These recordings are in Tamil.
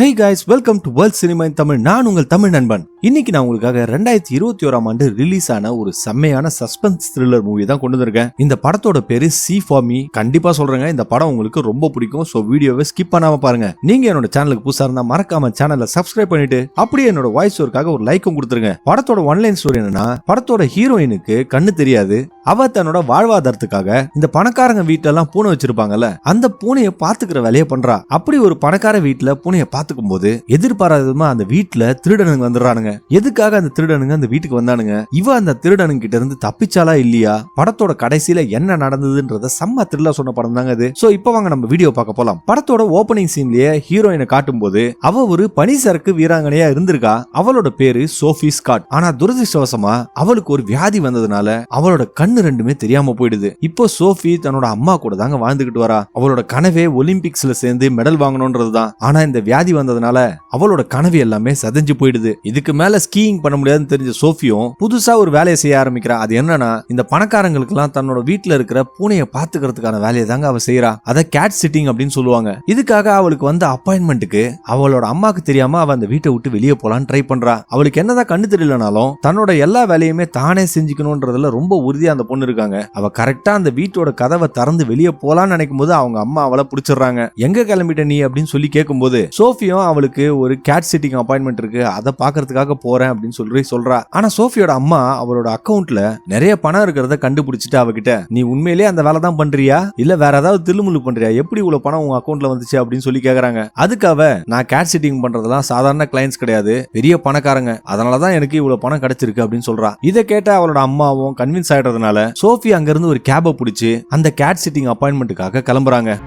Hey guys welcome to world cinema in Tamil நான் உங்கள் தமிழ் நண்பன். இன்னைக்கு நான் உங்களுக்காக ரெண்டாயிரத்தி இருபத்தி ஓராம் ஆண்டு ரிலீஸ் ஆன ஒரு செம்மையான சஸ்பென்ஸ் த்ரில்லர் மூவி தான் கொண்டு வந்திருக்கேன். இந்த படத்தோட பேரு சி ஃபார்மி கண்டிப்பா சொல்றேங்க. இந்த படம் உங்களுக்கு ரொம்ப பிடிக்கும். ஸோ வீடியோவை ஸ்கிப் பண்ணாம பாருங்க. நீங்க என்னோட சேனலுக்கு புதுசா இருந்தா மறக்காம சேனலை சப்ஸ்கிரைப் பண்ணிட்டு அப்படியே என்னோட வாய்ஸ் ஒர்க்காக ஒரு லைக்கும் கொடுத்துருங்க. படத்தோட ஒன்லைன் ஸ்டோரி என்னன்னா படத்தோட ஹீரோயினுக்கு கண்ணு தெரியாது. அவ தன்னோட வாழ்வாதாரத்துக்காக இந்த பணக்காரங்க வீட்டிலலாம் பூனை வச்சிருப்பாங்கல்ல அந்த பூனையை பாத்துக்கிற வேலையை பண்றா. அப்படி ஒரு பணக்கார வீட்டுல பூனையை பாத்துக்கும் போது எதிர்பாராதமா அந்த வீட்டுல திருடனுங்க வந்துடுறானுங்க. எதுக்காக அந்த திருடனுங்க அந்த வீட்டுக்கு வந்தானுங்க? இவ அந்த திருடனுங்க கிட்ட இருந்து தப்பிச்சாலா இல்லையா? படத்தோட கடைசியில என்ன நடந்ததுன்றத செம்ம த்ரில்லா சொன்ன படம் தாங்க அது. சோ இப்போ வாங்க நம்ம வீடியோ பார்க்க போலாம். படத்தோட ஓபனிங் சீன்லயே ஹீரோயினை காட்டும் போது அவ ஒரு பனி சரக்கு வீராங்கனையா இருந்திருக்கா? அவளோட பேரு சோஃபி ஸ்காட். ஆனா துரதிருஷ்டவசமா அவளுக்கு ஒரு வியாதி வந்ததுனால அவளோட கண்ணு ரெண்டுமே தெரியாம போயிடுது. இப்போ சோஃபி தன்னோட அம்மா கூட தாங்க வாழ்ந்துகிட்டு வரா. அவளோட கனவே ஒலிம்பிக்ஸ்ல சேர்ந்து மெடல் வாங்கணும்ன்றது தான் ஆனா இந்த வியாதி வந்ததுனால அவளோட கனவு எல்லாமே சதஞ்சு போயிடுது. இதுக்கு மேல ஸ்கீயிங் பண்ண முடியாதுன்னு தெரிஞ்ச சோஃபியும் புதுசா ஒரு வேலையை செய்ய ஆரம்பிக்கிறா. அது என்னன்னா இந்த பணக்காரங்களுக்கு எல்லாம் தன்னோட வீட்டுல இருக்கிற பூனையை பாத்துக்கிறதுக்கான வேலையை தாங்க அவ செய்யறா அதை கேட் சிட்டிங் அப்படின்னு சொல்லுவாங்க. இதுக்காக அவளுக்கு வந்த அப்பாயின்மெண்ட்டுக்கு அவளோட அம்மாக்கு தெரியாம அவ அந்த வீட்டை விட்டு வெளியே போலான்னு ட்ரை பண்றா. அவளுக்கு என்னதான் கண்ணு தெரியலனாலும் தன்னோட எல்லா வேலையுமே தானே செஞ்சுக்கணும்ன்றதுல ரொம்ப உறுதியா அந்த பொண்ணு இருக்காங்க. அவ கரெக்டா அந்த வீட்டோட கதவை திறந்து வெளியே போலான்னு நினைக்கும் போது அவங்க அம்மா அவளை பிடிச்சிடுறாங்க. எங்க கிளம்பிட்ட நீ? அப்படின்னு சொல்லி கேட்கும்போது சோஃபியும் அவளுக்கு ஒரு கேட் சிட்டிங் அப்பாயின்மெண்ட் இருக்கு. அதை பாக்குறதுக்காக போறேன் அப்படின்னு சொல்லி சொல்றா. ஆனா சோஃபியோட அம்மா அவளோட அக்கவுண்ட்ல நிறைய பணம் இருக்கிறத கண்டுபிடிச்சிட்டு அவகிட்ட. நீ உண்மையிலேயே அந்த வேலை தான் பண்றியா? இல்ல வேற ஏதாவது தில்லுமுள்ளு பண்றியா? எப்படி இவ்வளவு பணம் உங்க அக்கவுண்ட்ல வந்துச்சு? அப்படின்னு சொல்லி கேக்குறாங்க. அதுக்கு நான் கேட் சிட்டிங் பண்றதெல்லாம் சாதாரண கிளைண்ட்ஸ் கிடையாது. பெரிய பணக்காரங்க. அதனாலதான் எனக்கு இவ்வளவு பணம் கிடைச்சிருக்கு. அப்படின்னு சொல்றா. இதை கேட்ட அவளோட அம்மாவும் கன்வின்ஸ் ஆயிடுறதுனால சோஃபி அங்க இருந்து ஒரு கேபை பிடிச்சி அந்த கேட் சிட்டிங் அப்பாயின்மெண்ட்டுக்காக கிளம்புறாங்க.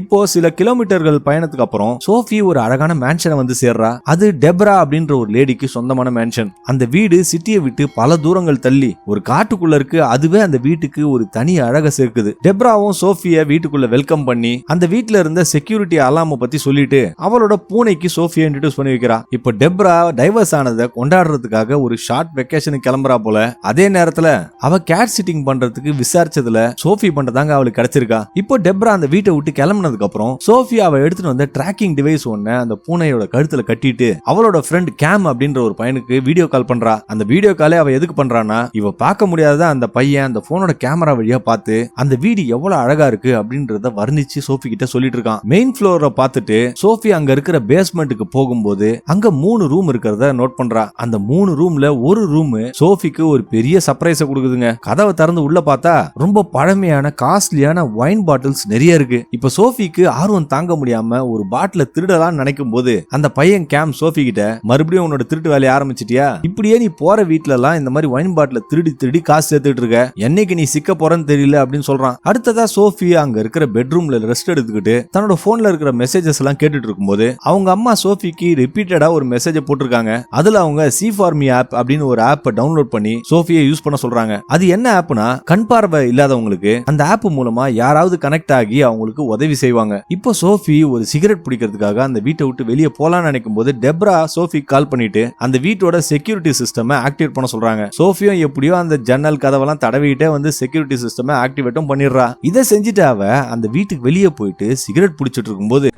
இப்போ சில கிலோமீட்டர்கள் பயணத்துக்கு அப்புறம் சோஃபி ஒரு அழகான மேன்ஷனை வந்து சேர்றா. அது டெப்ரா அப்படின்ற ஒரு லேடிக்கு சொந்தமான மேன்ஷன் அந்த வீடு சிட்டியை விட்டு பல தூரங்கள் தள்ளி ஒரு காட்டுக்குள்ள இருக்கு. அதுவே அந்த வீட்டுக்கு ஒரு தனி அழக சேர்க்குது. டெப்ராவும் சோஃபிய வீட்டுக்குள்ள வெல்கம் பண்ணி அந்த வீட்டுல இருந்த செக்யூரிட்டி அலாம பத்தி சொல்லிட்டு அவளோட பூனைக்கு சோஃபியா இன்ட்ரடியூஸ் பண்ணி வைக்கிறா. இப்போ டெப்ரா டைவர்ஸ் ஆனதை கொண்டாடுறதுக்காக ஒரு ஷார்ட் வெக்கேஷனுக்கு கிளம்புறா போல. அதே நேரத்துல அவ கேட் சிட்டிங் பண்றதுக்கு விசாரிச்சதுல சோஃபி பண்றதாங்க அவளுக்கு கிடைச்சிருக்கா. இப்போ டெப்ரா அந்த வீட்டை விட்டு கிளம்புனதுக்கு அப்புறம் சோஃபியாவை அவ எடுத்துட்டு வந்த ட்ராக்கிங் டிவைஸ் ஒன்னு அந்த பூனையோட கழுத்துல கட்டிட்டு அவளோட ஃப்ரெண்ட் கேம் அப்படின்ற ஒரு பையனுக்கு வீடியோ கால் பண்றா. அந்த வீடியோ காலே அவ எதுக்கு பண்றானா இவ பார்க்க முடியாத அந்த பையன் அந்த போனோட கேமரா வழியா பார்த்து அந்த வீடு எவ்வளவு அழகா இருக்கு அப்படின்றத வர்ணிச்சு சோஃபி கிட்ட சொல்லிட்டு இருக்கான். மெயின் ஃப்ளோரை பார்த்துட்டு சோஃபி அங்க இருக்கிற பேஸ்மெண்ட்டுக்கு போகும்போது அங்க மூணு ரூம் இருக்கிறத நோட் பண்றா. அந்த மூணு ரூம்ல ஒரு ரூம் சோஃபிக்கு ஒரு பெரிய சர்ப்ரைஸ கொடுக்குதுங்க. கதவை திறந்து உள்ள பார்த்தா ரொம்ப பழமையான காஸ்ட்லியான ஒயின் பாட்டில்ஸ் நிறைய இருக்கு. இப்ப சோஃபிக்கு ஆர்வம் தாங்க முடியாம ஒரு பாட்டில திருடலாம்னு நினைக்கும் போது அந்த பையன் கேம் சோஃபி கிட்ட மறுபடியும் உன்னோட திருட்டு வேலையை ஆரம்பிச்சிட்டியா? இப்படியே நீ போற வீட்ல எல்லாம் இந்த மாதிரி ஒயின் பாட்டில திருடி திருடி காசு சேர்த்துட்டு இருக்க. என்னைக்கு நீ சிக்க போறன்னு தெரியல அப்படின்னு சொல்றான். அடுத்ததா சோஃபி அங்க இருக்கிற பெட்ரூம்ல ரெஸ்ட் எடுத்துக்கிட்டு தன்னோட போன்ல இருக்கிற மெசேஜஸ் எல்லாம் கேட்டுட்டு இருக்கும்போது அவங்க அம்மா சோஃபிக்கு ரிப்பீட்டடா ஒரு மெசேஜ் போட்டிருக்காங்க. அதுல அவங்க சி ஃபார்மி ஆப் அப்படின்னு ஒரு ஆப் டவுன்லோட் பண்ணி சோஃபியை யூஸ் பண்ண சொல்றாங்க. அது என்ன ஆப்னா கண் பார்வை இல்லாதவங்களுக்கு அந்த ஆப் மூலமா யாராவது கனெக்ட் ஆகி அவங்களுக்கு உதவி செய்வாங்க. இப்போ சோஃபி ஒரு சிகரெட் பிடிக்கிறதுக்காக அந்த வீட்டை விட்டு வெளியே போலான்னு நினைக்கும் போது டெப்ரா சோஃபி கால் பண்ணிட்டு அந்த வீட்டோட செக்யூரிட்டி சிஸ்டம் ஆக்டிவேட் பண்ண சொல்றாங்க. சோஃபியும் எப்படியோ அந்த ஜன்னல் கதவெல்லாம் தடவிட்டே வந்து செக்யூரிட்டி சிஸ்டம் ஆக்டிவேட்டும் பண்ணிடுறா. இதை செஞ்சுட்டு அவ அந்த வீட்டுக்கு வெளியே போயிட்டு சிகரெட் பிடிச்சிட்டு இருக்கும்போது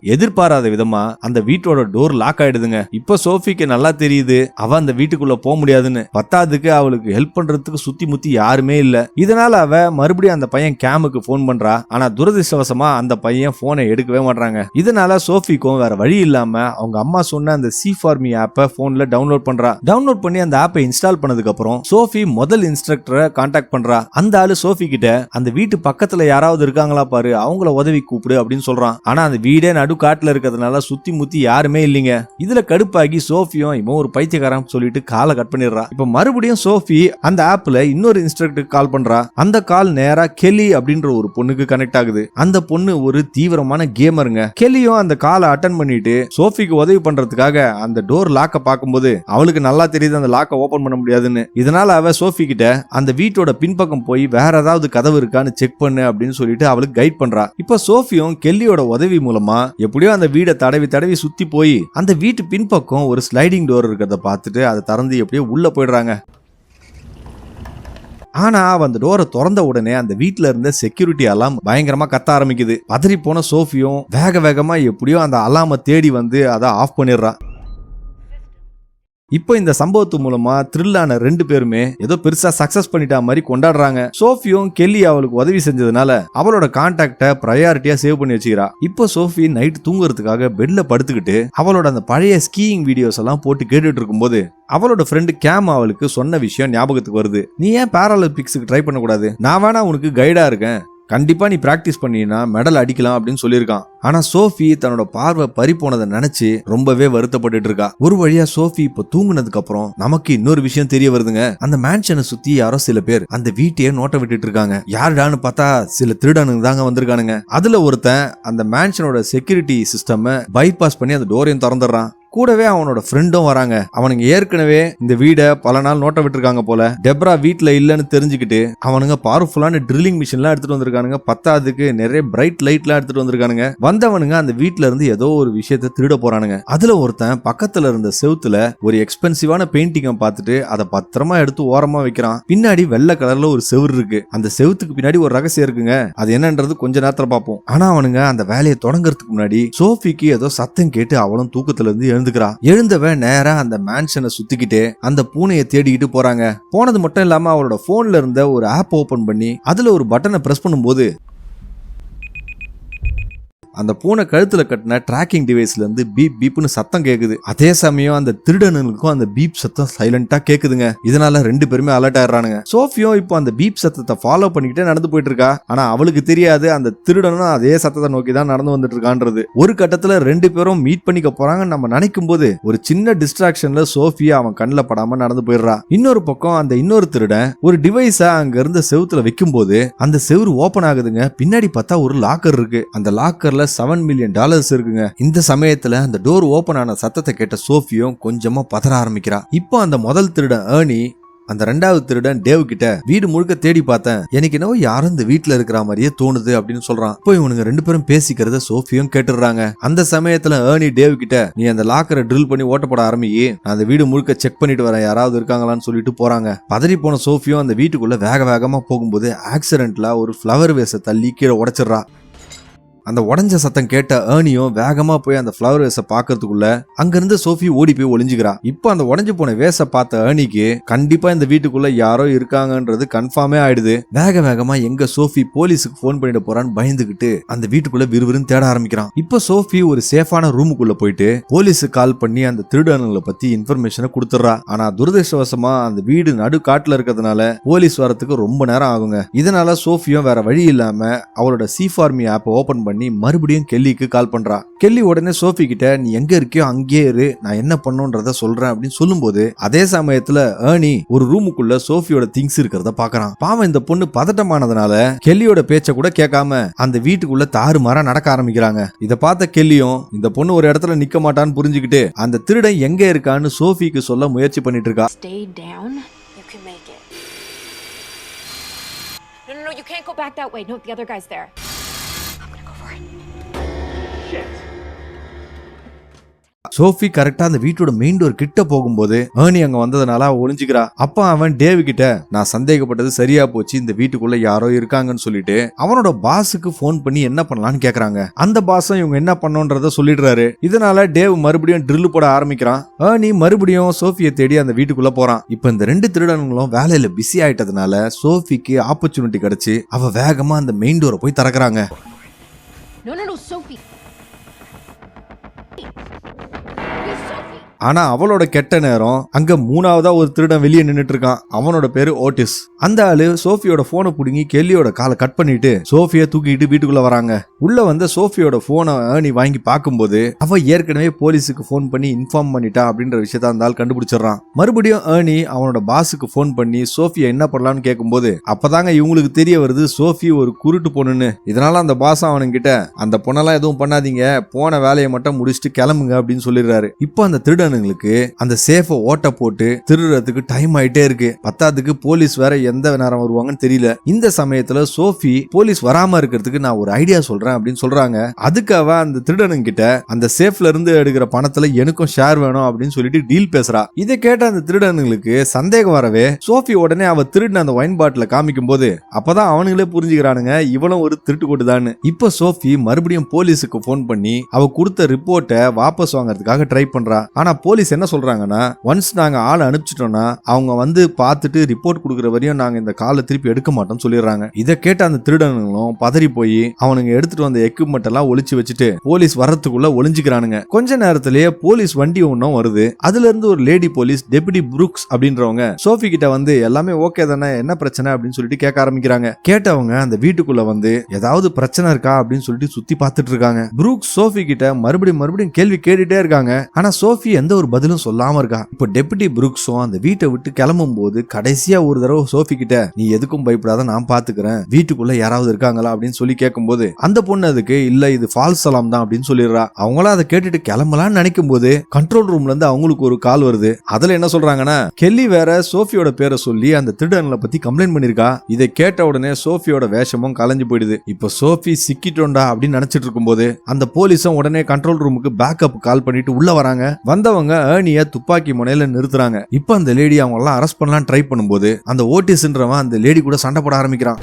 எதிர்பாராத விதமா அந்த வீட்டோட டோர் லாக் ஆயிடுதுங்க. இப்ப சோஃபிக்கு நல்லா தெரியுது. அவ அந்த வீட்டுக்குள்ள போக முடியாதுன்னு. பத்தாதுக்கு அவளுக்கு ஹெல்ப் பண்றதுக்கு சுத்தி முத்தி யாருமே இல்ல. இதனால அவ மறுபடியும் அந்த பையன் கேமுக்கு போன் பண்றா. ஆனா துரதிருஷ்டவசமா அந்த பையன் போனை எடுக்கவே மாட்டாங்க இதனால சோஃபிக்கும் வேற வழி இல்லாம அவங்க அம்மா சொன்ன அந்த சி ஃபார்மி ஆப்பை போன்ல டவுன்லோட் பண்றா. டவுன்லோட் பண்ணி அந்த ஆப்பை இன்ஸ்டால் பண்ணதுக்கு அப்புறம் சோஃபி முதல் இன்ஸ்ட்ரக்டரை காண்டாக்ட் பண்றா. அந்த ஆளு சோஃபி கிட்ட அந்த வீட்டு பக்கத்துல யாராவது இருக்காங்களா பாரு. அவங்கள உதவி கூப்பிடு அப்படின்னு சொல்றான். ஆனா அந்த வீடே நடு காட்டுல இருக்கிறதுனால சுத்தி முத்தி யாருமே இல்லைங்க. இதுல கடுப்பாகி சோஃபியும் இவன் ஒரு பைத்தியக்காரன் சொல்லிட்டு காலை கட் பண்ணிடுறா. இப்ப மறுபடியும் சோஃபி அந்த ஆப்ல இன்னொரு இன்ஸ்ட்ரக்டருக்கு கால் பண்றா. அந்த கால் நேரா கெலி அப்படின்ற ஒரு பொண்ணுக்கு கனெக்ட் ஆகுது. அந்த பொண்ணு ஒரு தீவிரமான கேமருங்க கெலியும் அந்த காலை அட்டன் பண்ணிட்டு சோஃபிக்கு உதவி பண்றதுக்காக அந்த டோர் லாக்க பார்க்கும்போது அவளுக்கு நல்லா தெரியுது அந்த லாக்க ஓபன் பண்ண முடியாதுன்னு. இதனால அவ சோஃபி கிட்ட அந்த வீட்டோட பின்பக்கம் போய் வேற ஏதாவது கதவு இருக்கான்னு செக் பண்ணு அப்படின்னு சொல்லிட்டு அவளுக்கு கைட் பண்றா. இப்ப சோஃபியும் கெல்லியோட உதவி மூலமா எப்படியோ அந்த வீடை தடவி தடவி சுத்தி போய் அந்த வீட்டு பின்பக்கம் ஒரு ஸ்லைடிங் டோர் இருக்கிறத பார்த்துட்டு அதை திறந்து எப்படியோ உள்ள போயிடுறாங்க. ஆனா அந்த டோரை திறந்த உடனே அந்த வீட்டுல இருந்த செக்யூரிட்டி அலாம் பயங்கரமா கத்த ஆரம்பிக்குது. பதறி போன சோஃபியும் வேக வேகமா எப்படியோ அந்த அலாமை தேடி வந்து அதை ஆஃப் பண்ணிடுறான் இப்போ இந்த சம்பவத்து மூலமா த்ரில்லான ரெண்டு பேருமே ஏதோ பெருசா சக்சஸ் பண்ணிட்டா மாதிரி கொண்டாடுறாங்க. சோஃபியும் கெல்லி அவளுக்கு உதவி செஞ்சதுனால அவளோட கான்டாக்ட ப்ரையாரிட்டியா சேவ் பண்ணி வச்சுக்கிறா. இப்போ சோஃபி நைட் தூங்குறதுக்காக பெட்ல படுத்துக்கிட்டு அவளோட அந்த பழைய ஸ்கீயிங் வீடியோஸ் எல்லாம் போட்டு கேட்டுட்டு இருக்கும்போது அவளோட ஃப்ரெண்டு கேம் அவளுக்கு சொன்ன விஷயம் ஞாபகத்துக்கு வருது. நீ ஏன் பேராலிம்பிக்ஸுக்கு ட்ரை பண்ணக்கூடாது? நான் வேணா உனக்கு கைடா இருக்கேன். கண்டிப்பா நீ பிராக்டிஸ் பண்ணினா மெடல் அடிக்கலாம் அப்படின்னு சொல்லியிருக்கான். ஆனா சோஃபி தன்னோட பார்வை பறி போனதை நினைச்சு ரொம்பவே வருத்தப்பட்டு இருக்கா. ஒரு வழியா சோஃபி இப்ப தூங்குனதுக்கு அப்புறம் நமக்கு இன்னொரு விஷயம் தெரிய வருதுங்க. அந்த மேன்ஷனை சுத்தி யாரோ சில பேர் அந்த வீட்டையே நோட்ட விட்டுட்டு இருக்காங்க. யாருடான்னு பார்த்தா சில திருடனுங்க தாங்க வந்திருக்கானுங்க. அதுல ஒருத்தன் அந்த மேன்ஷனோட செக்யூரிட்டி சிஸ்டம் பைபாஸ் பண்ணி அந்த டோரையும் திறந்துடுறான். கூடவே அவனோட ஃப்ரெண்டும் வராங்க. அவனுங்க ஏற்கனவே இந்த வீடை பல நாள் நோட்ட விட்டுருக்காங்க போல. டெப்ரா வீட்டில் இல்லைன்னு தெரிஞ்சுக்கிட்டு அவனுங்க பவர்ஃபுல்லான ட்ரில்லிங் மிஷின்லாம் எடுத்துட்டு வந்திருக்கானுங்க. பத்தாவதுக்கு நிறைய பிரைட் லைட்லாம் எடுத்துட்டு வந்திருக்கானுங்க. வந்தவனுங்க அந்த வீட்ல இருந்து ஏதோ ஒரு விஷயத்த திருட போறானுங்க. அதுல ஒருத்தன் பக்கத்துல இருந்த செவுத்துல ஒரு எக்ஸ்பென்சிவான பெயிண்டிங்கை பார்த்துட்டு அதை பத்திரமா எடுத்து ஓரமா வைக்கிறான். பின்னாடி வெள்ளை கலர்ல ஒரு செவுர் இருக்கு. அந்த செவுத்துக்கு பின்னாடி ஒரு ரகசியம் இருக்குங்க. அது என்னன்றது கொஞ்ச நேரத்துல பார்ப்போம். ஆனா அவனுங்க அந்த வேலையை தொடங்குறதுக்கு முன்னாடி சோஃபிக்கு ஏதோ சத்தம் கேட்டு அவளும் தூக்கத்துல இருந்து எழுந்துக்கிறா. எழுந்தவன் நேரா அந்த மேன்ஷனை சுத்திக்கிட்டு அந்த பூனையை தேடிக்கிட்டு போறாங்க. போனது மட்டும் இல்லாம அவளோட போன்ல இருந்த ஒரு ஆப் ஓபன் பண்ணி அதுல ஒரு பட்டனை பிரஸ் பண்ணும்போது அந்த பூனை கழுத்தில் கட்டின ட்ராக்கிங் டிவைஸ்லேருந்து பீப் பீப்னு சத்தம் கேட்குது அதே சமயம் அந்த திருடனுக்கும் அந்த பீப் சத்தம் சைலண்டாக கேட்குதுங்க இதனால ரெண்டு பேருமே அலர்ட் ஆயிடுறானுங்க. சோஃபியும் இப்போ அந்த பீப் சத்தத்தை ஃபாலோ பண்ணிக்கிட்டே நடந்து போயிட்டு இருக்கா ஆனால் அவளுக்கு தெரியாது. அந்த திருடனும் அதே சத்தத்தை நோக்கி தான் நடந்து வந்துட்டு இருக்கான்றது ஒரு கட்டத்தில் ரெண்டு பேரும் மீட் பண்ணிக்க போறாங்கன்னு நம்ம நினைக்கும் போது ஒரு சின்ன டிஸ்ட்ராக்ஷன்ல சோஃபியா அவன் கண்ணில் படாம நடந்து போயிடுறா. இன்னொரு பக்கம் அந்த இன்னொரு திருடன் ஒரு டிவைஸை அங்க இருந்த செவுத்துல வைக்கும் போது அந்த செவுரு ஓபன் ஆகுதுங்க. பின்னாடி பார்த்தா ஒரு லாக்கர் இருக்கு. அந்த லாக்கர்ல செவன் மில்லியன் டாலர்ஸ் இருக்குங்க. இந்த சமயத்துல அந்த டோர் ஓபன் ஆன சத்தத்தை கேட்ட சோஃபியும் கொஞ்சமா பதற ஆரம்பிக்கிறா. இப்போ அந்த முதல் திருடன் ஏர்னி அந்த ரெண்டாவது திருடன் டேவ் கிட்ட வீடு முழுக்க தேடி பார்த்தேன். எனக்கு என்னவோ யாரும் இந்த வீட்டுல இருக்கிற மாதிரியே தோணுது அப்படின்னு சொல்றான். போய் இவனுங்க ரெண்டு பேரும் பேசிக்கிறத சோஃபியும் கேட்டுடுறாங்க. அந்த சமயத்துல ஏர்னி டேவ் கிட்ட நீ அந்த லாக்கரை ட்ரில் பண்ணி ஓட்டப்பட ஆரம்பியே நான் அந்த வீடு முழுக்க செக் பண்ணிட்டு வரேன். யாராவது இருக்காங்களான்னு சொல்லிட்டு போறாங்க. பதறி போன சோஃபியும் அந்த வீட்டுக்குள்ள வேக வேகமா போகும்போது ஆக்சிடென்ட்ல ஒரு ஃப்ளவர் வேஸை தள்ளி கீழே உடைச்சிடுறா. அந்த உடஞ்ச சத்தம் கேட்ட ஏர்னியும் வேகமா போய் அந்த ஃப்ளவர் வேஸை பாக்குறதுக்குள்ள அங்கிருந்து சோஃபி ஓடி போய் ஒளிஞ்சுக்கிறா. இப்போ அந்த உடஞ்சு போன வேஸை பார்த்த ஏர்னிக்கு கண்டிப்பா இந்த வீட்டுக்குள்ள யாரோ இருக்காங்கன்றது கன்ஃபார்மே ஆயிடுது. வேக வேகமா எங்க சோஃபி போலீஸுக்கு ஃபோன் பண்ணிட்டு போறான்னு பயந்துகிட்டு அந்த வீட்டுக்குள்ள விறுவிறுன்னு தேட ஆரம்பிக்கிறான். இப்போ சோஃபி ஒரு சேஃபான ரூமுக்குள்ள போயிட்டு போலீஸுக்கு கால் பண்ணி அந்த திருடனுங்களை பத்தி இன்ஃபர்மேஷனை கொடுத்துட்றா. ஆனா துரதிருஷ்டவசமா அந்த வீடு நடு காட்டுல இருக்கிறதுனால போலீஸ் வரத்துக்கு ரொம்ப நேரம் ஆகுங்க. இதனால சோஃபியும் வேற வழி இல்லாம அவளோட சி ஃபார்மி ஆப்பை ஓபன் பண்ணி மறுபடியும் கெல்லிக்கு கால் பண்றா. கெல்லி உடனே சோஃபி கிட்ட நீ எங்க இருக்கியோ அங்கேயே இரு. நான் என்ன பண்ணுன்றத சொல்றேன் அப்படின்னு சொல்லும்போது அதே சமயத்துல ஏர்னி ஒரு ரூமுக்குள்ள சோஃபியோட திங்ஸ் இருக்கிறத பாக்குறான். பாவம் இந்த பொண்ணு பதட்டமானதுனால கெல்லியோட பேச்ச கூட கேட்காம அந்த வீட்டுக்குள்ள தாறுமாறா நடக்க ஆரம்பிக்கிறாங்க. இத பார்த்த கெல்லியும் இந்த பொண்ணு ஒரு இடத்துல நிக்க மாட்டான்னு புரிஞ்சுக்கிட்டு அந்த திருடன் எங்க இருக்கான்னு சோஃபிக்கு சொல்ல முயற்சி பண்ணிட்டு இருக்கா. No, no, you can't go back that way. No, the other guy's there. Sophie கரெக்டா அந்த வீட்டோட மெயின் டோர் கிட்ட போகும்போது ஏர்னி அங்க வந்ததுனால அவ ஒளிஞ்சுக்கிறா. அப்ப அவன் டேவ் கிட்ட நான் சந்தேகப்பட்டது சரியா போச்சு இந்த வீட்டுக்குள்ள யாரோ இருக்காங்கன்னு சொல்லிட்டு அவனோட பாஸுக்கு ஃபோன் பண்ணி என்ன பண்ணலாம்னு கேக்குறாங்க. அந்த பாஸும் இவங்க என்ன பண்ணோன்றத சொல்லிடுறாரு. இதனால டேவ் மறுபடியும் ட்ரில் போட ஆரம்பிக்கிறான். ஏர்னி மறுபடியும் சோஃபியை தேடி அந்த வீட்டுக்குள்ள போறான். இப்ப இந்த ரெண்டு திருடனுங்களும் வேலையில பிஸி ஆயிட்டதுனால சோஃபிக்கு ஆப்பர்ச்சுனிட்டி கிடைச்சு அவ வேகமா அந்த மெயின் டோரை போய் திறக்கறாங்க. No, no, no, Sophie. Eight. ஆனா அவளோட கெட்ட நேரம் அங்க மூணாவதா ஒரு திருடன் வெளியே நின்னுட்டு இருக்கான் அவனோட பேரு ஓட்டிஸ். அந்த ஆளு சோஃபியோட போனை புடுங்கி கெல்லியோட காலை கட் பண்ணிட்டு சோஃபியை தூக்கிட்டு வீட்டுக்குள்ள வராங்க. உள்ள வந்த சோஃபியோட போனை நீ வாங்கி பார்க்கும்போது அவ ஏற்கனவே போலீஸுக்கு ஃபோன் பண்ணி இன்ஃபார்ம் பண்ணிட்டா அப்படின்ற விஷயத்த அந்த ஆள் கண்டுபிடிச்சிடுறான். மறுபடியும் ஏர்னி அவனோட பாஸுக்கு ஃபோன் பண்ணி சோஃபியா என்ன பண்ணலாம்னு கேட்கும்போது அப்பதாங்க இவங்களுக்கு தெரிய வருது சோஃபி ஒரு குருட்டு பொண்ணுன்னு. இதனால அந்த பாஸ் அவனுங்கிட்ட அந்த பொண்ணெல்லாம் எதுவும் பண்ணாதீங்க. போன வேலையை மட்டும் முடிச்சுட்டு கிளம்புங்க அப்படின்னு சொல்லிடுறாரு. இப்போ அந்த திருடன் திருடனுங்களுக்கு அந்த சேஃபை ஓட்ட போட்டு திருடுறதுக்கு டைம் ஆயிட்டே இருக்கு. பத்தாதுக்கு போலீஸ் வேற எந்த நேரம் வருவாங்கன்னு தெரியல. இந்த சமயத்துல சோஃபி போலீஸ் வராம இருக்கிறதுக்கு நான் ஒரு ஐடியா சொல்றேன் அப்படின்னு சொல்றாங்க. அதுக்கு அந்த திருடனுங்க கிட்ட அந்த சேஃப்ல இருந்து எடுக்கிற பணத்துல எனக்கும் ஷேர் வேணும் அப்படின்னு சொல்லிட்டு டீல் பேசுறா. இதை கேட்ட அந்த திருடனுங்களுக்கு சந்தேகம் வரவே சோஃபி உடனே அவ திருடின அந்த ஒயின் பாட்டில காமிக்கும் போது அப்பதான் அவனுங்களே புரிஞ்சுக்கிறானுங்க இவளும் ஒரு திருட்டு கொட்டுதான்னு இப்ப சோஃபி மறுபடியும் போலீஸுக்கு ஃபோன் பண்ணி அவ கொடுத்த ரிப்போர்ட்டை வாபஸ் வாங்குறதுக்காக ட்ரை பண்றா. ஆனா போலீஸ் என்ன சொல்றாங்கன்னா ஒன்ஸ் நாங்க ஆளை அனுப்பிச்சிட்டோம்னா அவங்க வந்து பார்த்துட்டு ரிப்போர்ட் கொடுக்குற வரையும் நாங்க இந்த காலை திருப்பி எடுக்க மாட்டோம்னு சொல்லிடுறாங்க. இதை கேட்ட அந்த திருடனுங்களும் பதறி போய் அவனுங்க எடுத்துட்டு வந்த எக்யூப்மெண்ட் எல்லாம் ஒழிச்சு வச்சுட்டு போலீஸ் வர்றதுக்குள்ள ஒளிஞ்சுக்கிறானுங்க. கொஞ்ச நேரத்திலேயே போலீஸ் வண்டி ஒன்றும் வருது. அதுல இருந்து ஒரு லேடி போலீஸ் டெபுட்டி புரூக்ஸ் அப்படின்றவங்க சோஃபி கிட்ட வந்து எல்லாமே ஓகே தானே என்ன பிரச்சனை? அப்படின்னு சொல்லிட்டு கேட்க ஆரம்பிக்கிறாங்க. கேட்டவங்க அந்த வீட்டுக்குள்ள வந்து ஏதாவது பிரச்சனை இருக்கா? அப்படின்னு சொல்லிட்டு சுத்தி பார்த்துட்டு இருக்காங்க. புரூக்ஸ் சோஃபி கிட்ட மறுபடியும் மறுபடியும் கேள்வி கேட்டுட்டே இருக்காங்க. ஆனா சோஃபி எந்த ஒரு பதிலும் சொல்லாம இருக்கா? இப்போ டெபுட்டி புருக்ஸும் அந்த வீட்டை விட்டு கிளம்பும் போது கடைசியா ஒரு தடவை சோஃபி கிட்ட நீ எதுக்கும் பயப்படாத நான் பாத்துக்கிறேன். வீட்டுக்குள்ள யாராவது இருக்காங்களா? அப்படின்னு சொல்லி கேட்கும்போது அந்த பொண்ணு அதுக்கு இல்ல இது ஃபால்ஸ் சலாம் தான் அப்படின்னு சொல்லிடுறா. அவங்களும் அதை கேட்டுட்டு கிளம்பலாம்னு நினைக்கும் போது கண்ட்ரோல் ரூம்ல இருந்து அவங்களுக்கு ஒரு கால் வருது. அதுல என்ன சொல்றாங்கன்னா கெல்லி வேற சோஃபியோட பேரை சொல்லி அந்த திருடனை பத்தி கம்ப்ளைண்ட் பண்ணிருக்கா இதை கேட்ட உடனே சோஃபியோட வேஷமும் கலைஞ்சு போயிடுது. இப்போ சோஃபி சிக்கிட்டோண்டா அப்படின்னு நினைச்சிட்டு இருக்கும்போது அந்த போலீஸும் உடனே கண்ட்ரோல் ரூமுக்கு பேக்கப் கால் பண்ணிட்டு உள்ள வராங்க. வந்த வந்தவங்க ஏர்னிய துப்பாக்கி முனையில நிறுத்துறாங்க. இப்போ அந்த லேடி அவங்க எல்லாம் அரெஸ்ட் பண்ணலாம் ட்ரை பண்ணும்போது அந்த ஓட்டிஸ்ன்றவன் அந்த லேடி கூட சண்டை போட ஆரம்பிக்கிறான்.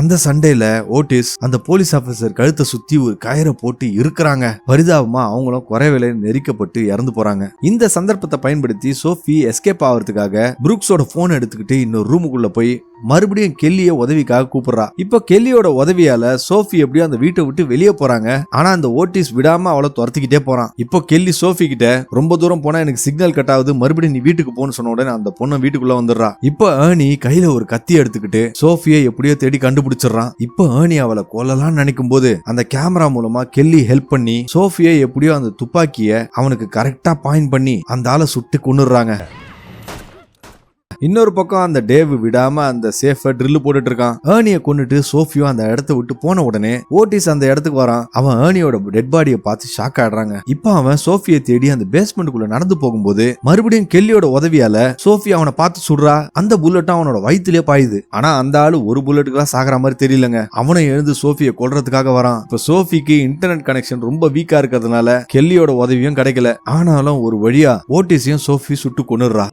அந்த சண்டையில ஓட்டிஸ் அந்த போலீஸ் ஆபீசர் கழுத்தை சுத்தி ஒரு கயிறை போட்டு இருக்கிறாங்க. பரிதாபமா அவங்களும் குறைவில நெரிக்கப்பட்டு இறந்து போறாங்க. இந்த சந்தர்ப்பத்தை பயன்படுத்தி சோஃபி எஸ்கேப் ஆகிறதுக்காக புரூக்ஸோட போன் எடுத்துக்கிட்டு இன்னொரு ரூமுக்குள்ள போய் மறுபடியும் கெல்லிய உதவிக்காக கூப்பிடுறா. இப்போ கெல்லியோட உதவியால சோஃபி எப்படியோ அந்த வீட்டை விட்டு வெளியே போறாங்க. ஆனா அந்த ஓட்டிஸ் விடாம அவளை துரத்திக்கிட்டே போறான். இப்போ கெல்லி சோஃபி கிட்ட ரொம்ப தூரம் போனா எனக்கு சிக்னல் கட் ஆகுது மறுபடியும் நீ வீட்டுக்கு போன்னு சொன்ன உடனே அந்த பொண்ணு வீட்டுக்குள்ள வந்துடுறா. இப்போ ஏர்னி கையில ஒரு கத்தி எடுத்துக்கிட்டு சோஃபியை எப்படியோ தேடி கண்டு கண்டுபிடிச்சிடுறான். இப்போ ஏர்னி அவளை கொல்லலாம்னு நினைக்கும் போது அந்த கேமரா மூலமா கெல்லி ஹெல்ப் பண்ணி சோஃபியை எப்படியோ அந்த துப்பாக்கிய அவனுக்கு கரெக்டா பாயிண்ட் பண்ணி அந்த ஆளை சுட்டு கொன்னுடுறாங்க. இன்னொரு பக்கம் அந்த டேவ் விடாம அந்த சேஃப ட்ரில் போட்டுட்டு இருக்கான் ஏர்னிய கொண்டுட்டு சோஃபியும் அந்த இடத்த விட்டு போன உடனே ஓட்டிஸ் அந்த இடத்துக்கு வரான். அவன் ஏர்னியோட டெட் பாடியை பார்த்து ஷாக் ஆடுறாங்க இப்போ அவன் சோஃபியை தேடி அந்த பேஸ்மெண்ட்டுக்குள்ள நடந்து போகும்போது மறுபடியும் கெல்லியோட உதவியால சோஃபி அவனை பார்த்து சுடுறா அந்த புல்லட்டும் அவனோட வயிற்றுலயே பாயுது. ஆனா அந்த ஆளு ஒரு புல்லட்டுக்குலாம் சாகிற மாதிரி தெரியலங்க. அவனை எழுந்து சோஃபியை கொல்றதுக்காக வரான். இப்ப சோஃபிக்கு இன்டர்நெட் கனெக்ஷன் ரொம்ப வீக்கா இருக்கிறதுனால கெல்லியோட உதவியும் கிடைக்கல. ஆனாலும் ஒரு வழியா ஓட்டிஸையும் சோஃபி சுட்டு கொன்னுடுறா.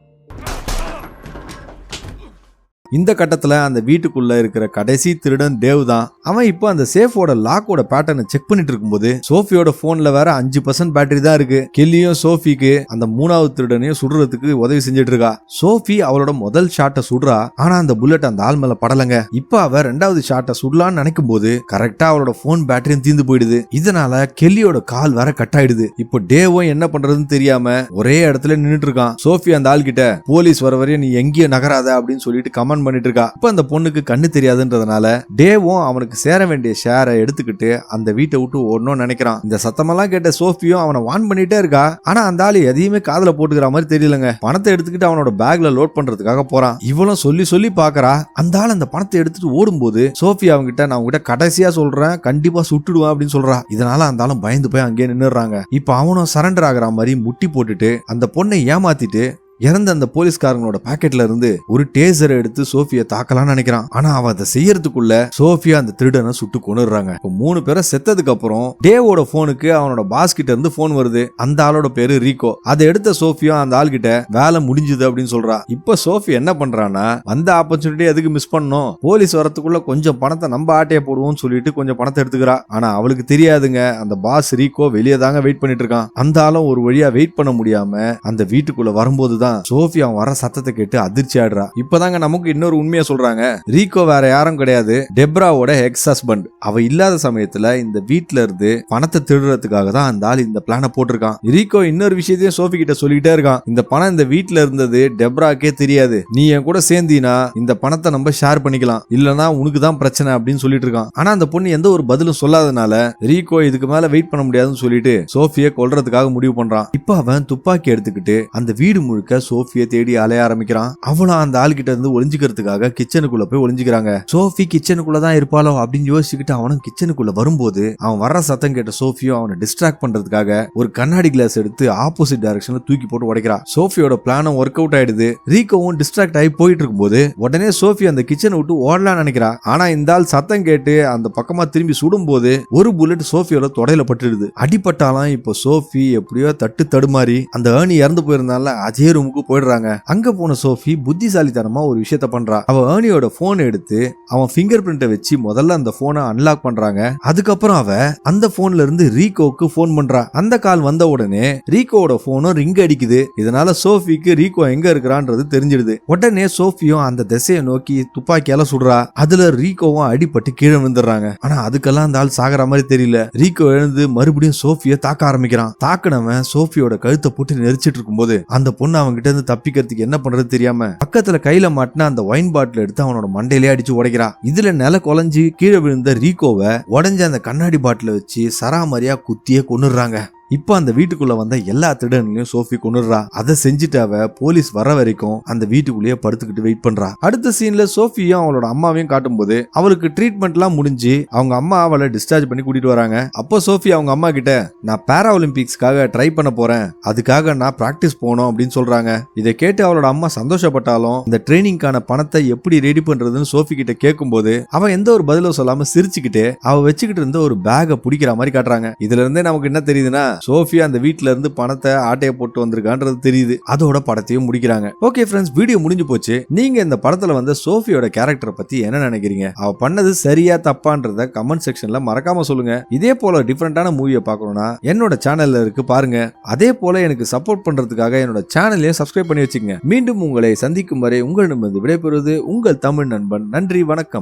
இந்த கட்டத்தில் அந்த வீட்டுக்குள்ள இருக்கிற கடைசி திருடன் தேவ் தான். அவன் இப்போ அந்த சேஃபோட லாக்கோட பேட்டர்னை செக் பண்ணிட்டு இருக்கும்போது சோஃபியோட போன்ல வேற அஞ்சு பர்சன்ட் பேட்டரி தான் இருக்கு. கெல்லியும் சோஃபிக்கு அந்த மூணாவது திருடனையும் சுடுறதுக்கு உதவி செஞ்சுட்டு இருக்கா. சோஃபி அவளோட முதல் ஷாட்டை சுடுறா. ஆனா அந்த புல்லட் அந்த ஆள் மேல படலங்க. இப்போ அவ ரெண்டாவது ஷாட்டை சுடலான்னு நினைக்கும் போது கரெக்டா அவளோட போன் பேட்டரியும் தீந்து போயிடுது. இதனால கெல்லியோட கால் வேற கட் ஆயிடுது. இப்போ டேவும் என்ன பண்றதுன்னு தெரியாம ஒரே இடத்துல நின்றுட்டு இருக்கான். சோஃபி அந்த ஆள் கிட்ட போலீஸ் வர வரையும் நீ எங்கேயும் நகராத அப்படின்னு சொல்லிட்டு கமெண்ட் பண்ணிட்டு இருக்கா இப்ப அந்த பொண்ணுக்கு கண்ணு தெரியாதுன்றதுனால டேவும் அவனுக்கு சேர வேண்டிய ஷேரை எடுத்துக்கிட்டு அந்த வீட்டை விட்டு ஓடணும்னு நினைக்கிறான். இந்த சத்தமெல்லாம் கேட்ட சோஃபியும் அவனை வான் பண்ணிட்டே இருக்கா. ஆனா அந்த ஆள் எதையுமே காதல போட்டுக்கிற மாதிரி தெரியலங்க. பணத்தை எடுத்துக்கிட்டு அவனோட பேக்ல லோட் பண்றதுக்காக போறான். இவளும் சொல்லி சொல்லி பாக்குறா. அந்த ஆள் அந்த பணத்தை எடுத்துட்டு ஓடும்போது சோஃபி அவங்க கிட்ட நான் உங்ககிட்ட கடைசியா சொல்றேன். கண்டிப்பா சுட்டுடுவேன் அப்படின்னு சொல்றா. இதனால அந்த ஆளும் பயந்து போய் அங்கேயே நின்னுறாங்க இப்ப அவனும் சரண்டர் ஆகுற மாதிரி முட்டி போட்டுட்டு அந்த பொண்ணை ஏமாத்திட்டு இறந்த அந்த போலீஸ்காரங்களோட பாக்கெட்ல இருந்து ஒரு டேசரை எடுத்து சோஃபியை தாக்கலாம்னு நினைக்கிறான். ஆனா அவன் அதை செய்யறதுக்குள்ள சோஃபியா அந்த திருடனை சுட்டு கொண்டுறாங்க இப்போ மூணு பேரை செத்ததுக்கு அப்புறம் டேவோட போனுக்கு அவனோட பாஸ் கிட்ட இருந்து போன் வருது. அந்த ஆளோட பேரு ரீகோ. அதை எடுத்த சோஃபியா அந்த ஆள் கிட்ட வேலை முடிஞ்சுது அப்படின்னு சொல்றா. இப்போ சோஃபி என்ன பண்றான்னா வந்த ஆப்பர்ச்சுனிட்டி எதுக்கு மிஸ் பண்ணோம் போலீஸ் வரத்துக்குள்ள கொஞ்சம் பணத்தை நம்ம ஆட்டையை போடுவோம்னு சொல்லிட்டு கொஞ்சம் பணத்தை எடுத்துக்கிறா. ஆனா அவளுக்கு தெரியாதுங்க. அந்த பாஸ் ரீகோ வெளியே தாங்க வெயிட் பண்ணிட்டு இருக்கான். அந்த ஆளும் ஒரு வழியா வெயிட் பண்ண முடியாம அந்த வீட்டுக்குள்ள வரும்போது தான் சோஃபி அவன் வர சத்தத்தை கேட்டு அதிர்ச்சி ஆடுறா இப்பதாங்க நமக்கு இன்னொரு உண்மையை சொல்றாங்க. ரீகோ வேற யாரும் கிடையாது. டெப்ராவோட எக்ஸ் ஹஸ்பண்ட் அவ இல்லாத சமயத்துல இந்த வீட்ல இருந்து பணத்தை திருடுறதுக்காக தான் அந்த ஆள் இந்த பிளான போட்டிருக்கான். ரீகோ இன்னொரு விஷயத்தையும் சோஃபி கிட்ட சொல்லிக்கிட்டே இருக்கான். இந்த பணம் இந்த வீட்ல இருந்தது டெப்ராக்கே தெரியாது. நீ என் கூட சேர்ந்தீனா இந்த பணத்தை நம்ம ஷேர் பண்ணிக்கலாம். இல்லனா உனக்கு தான் பிரச்சனை அப்படின்னு சொல்லிட்டு இருக்கான். ஆனா அந்த பொண்ணு எந்த ஒரு பதிலும் சொல்லாதனால ரீகோ இதுக்கு மேல வெயிட் பண்ண முடியாதுன்னு சொல்லிட்டு சோஃபியை கொல்றதுக்காக முடிவு பண்றான். இப்போ அவன் துப்பாக்கி எடுத்துக்கிட்டு அந்த வீடு முழுக்க சோஃபியை தேடி அலைய ஆரம்பிக்கிறான். அவளும் அந்த ஆள் கிட்ட இருந்து ஒளிஞ்சுக்கிறதுக்காக கிச்சனுக்குள்ள போய் ஒளிஞ்சுக்கிறாங்க. சோஃபி கிச்சனுக்குள்ள தான் இருப்பாளோ அப்படின்னு யோசிச்சுக்கிட்டு அவனும் கிச்சனுக்குள்ள வரும்போது அவன் வர்ற சத்தம் கேட்ட சோஃபியும் அவனை டிஸ்ட்ராக்ட் பண்றதுக்காக ஒரு கண்ணாடி கிளாஸ் எடுத்து ஆப்போசிட் டைரக்ஷன்ல தூக்கி போட்டு உடைக்கிறா. சோஃபியோட பிளானும் ஒர்க் அவுட் ஆயிடுது. ரீகோவும் டிஸ்ட்ராக்ட் ஆகி போயிட்டு இருக்கும்போது உடனே சோஃபி அந்த கிச்சனை விட்டு ஓடலாம்னு நினைக்கிறா. ஆனா இந்த ஆள் சத்தம் கேட்டு அந்த பக்கமா திரும்பி சுடும்போது ஒரு புல்லட் சோஃபியோட தொடையில பட்டுடுது. அடிபட்டாலும் இப்போ சோஃபி எப்படியோ தட்டு தடுமாறி அந்த ஏர்னி இறந்து போயிருந்தால அதே ரூமுக்கு போயிடுறாங்க. அங்க போன சோஃபி புத்திசாலித்தனமா ஒரு விஷயத்த பண்றா. அவ ஏர்னியோட போன் எடுத்து அவன் ஃபிங்கர் பிரிண்ட்டை வச்சு முதல்ல அந்த போனை அன்லாக் பண்றாங்க. அதுக்கப்புறம் அவ அந்த போன்ல இருந்து ரீகோக்கு போன் பண்றா. அந்த கால் வந்த உடனே ரீகோவோட போனும் ரிங் அடிக்குது. இதனால சோஃபிக்கு ரீகோ எங்க இருக்கிறான்றது தெரிஞ்சிடுது. உடனே சோஃபியும் அந்த திசையை நோக்கி துப்பாக்கியால சுடுறா. அதுல ரீகோவும் அடிபட்டு கீழே விழுந்துடுறாங்க. ஆனா அதுக்கெல்லாம் அந்த ஆள் சாகுற மாதிரி தெரியல. ரீகோ எழுந்து மறுபடியும் சோஃபிய தாக்க ஆரம்பிக்கிறான். தாக்குனவன் சோஃபியோட கழுத்தை போட்டு நெரிச்சிட்டு இருக்கும்போது அந்த பொண்ணு அவங்க கிட்ட இருந்து தப்பிக்கிறதுக்கு என்ன பண்றது தெரியாம பக்கத்துல கையில மாட்டின அந்த ஒயின் பாட்டில் எடுத்து அவனோட மண்டையிலே அடிச்சு உடைக்கிறா. இதுல நில குலைஞ்சு கீழே விழுந்த ரீகோவை உடஞ்ச அந்த கண்ணாடி பாட்டில வச்சு சராமரியா குத்தியே கொன்னுடுறாங்க. இப்போ அந்த வீட்டுக்குள்ள வந்த எல்லா திருடனையும் சோஃபி கொண்டுடுறா அதை செஞ்சுட்டு அவ போலீஸ் வர வரைக்கும் அந்த வீட்டுக்குள்ளேயே படுத்துக்கிட்டு வெயிட் பண்றா. அடுத்த சீன்ல சோஃபியும் அவளோட அம்மாவையும் காட்டும் போது அவளுக்கு ட்ரீட்மெண்ட்லாம் முடிஞ்சு அவங்க அம்மா அவளை டிஸ்சார்ஜ் பண்ணி கூட்டிட்டு வராங்க. அப்போ சோஃபி அவங்க அம்மா கிட்ட நான் பேரா ஒலிம்பிக்ஸ்க்காக ட்ரை பண்ண போறேன். அதுக்காக நான் பிராக்டிஸ் போனோம் அப்படின்னு சொல்றாங்க. இதை கேட்டு அவளோட அம்மா சந்தோஷப்பட்டாலும் இந்த ட்ரைனிங்கான பணத்தை எப்படி ரெடி பண்றதுன்னு சோஃபி கிட்ட கேட்கும்போது அவன் எந்த ஒரு பதிலும் சொல்லாம சிரிச்சுக்கிட்டு அவ வச்சுக்கிட்டு இருந்த ஒரு பேகை பிடிக்கிற மாதிரி காட்டுறாங்க. இதுல இருந்தே நமக்கு என்ன தெரியுதுன்னா சோஃபியா அந்த வீட்ல இருந்து பணத்தை ஆட்டையை போட்டு வந்திருக்கான்றது தெரியுது. அதோட படத்தையும் முடிக்கிறாங்க. ஓகே ஃப்ரெண்ட்ஸ் வீடியோ முடிஞ்சு போச்சு. நீங்க இந்த படத்துல வந்த சோஃபியோட கேரக்டரை பத்தி என்ன நினைக்கிறீங்க? அவ பண்ணது சரியா தப்பான்றத கமெண்ட் செக்ஷன்ல மறக்காம சொல்லுங்க. இதே போல டிஃப்ரெண்டான மூவியை பார்க்கணும்னா என்னோட சேனல்ல இருக்கு பாருங்க. அதே போல எனக்கு சப்போர்ட் பண்றதுக்காக என்னோட சேனலையும் சப்ஸ்கிரைப் பண்ணி வச்சுங்க மீண்டும் உங்களை சந்திக்கும் வரை உங்களிடமிருந்து விடைபெறுவது உங்கள் தமிழ் நண்பன். நன்றி வணக்கம்.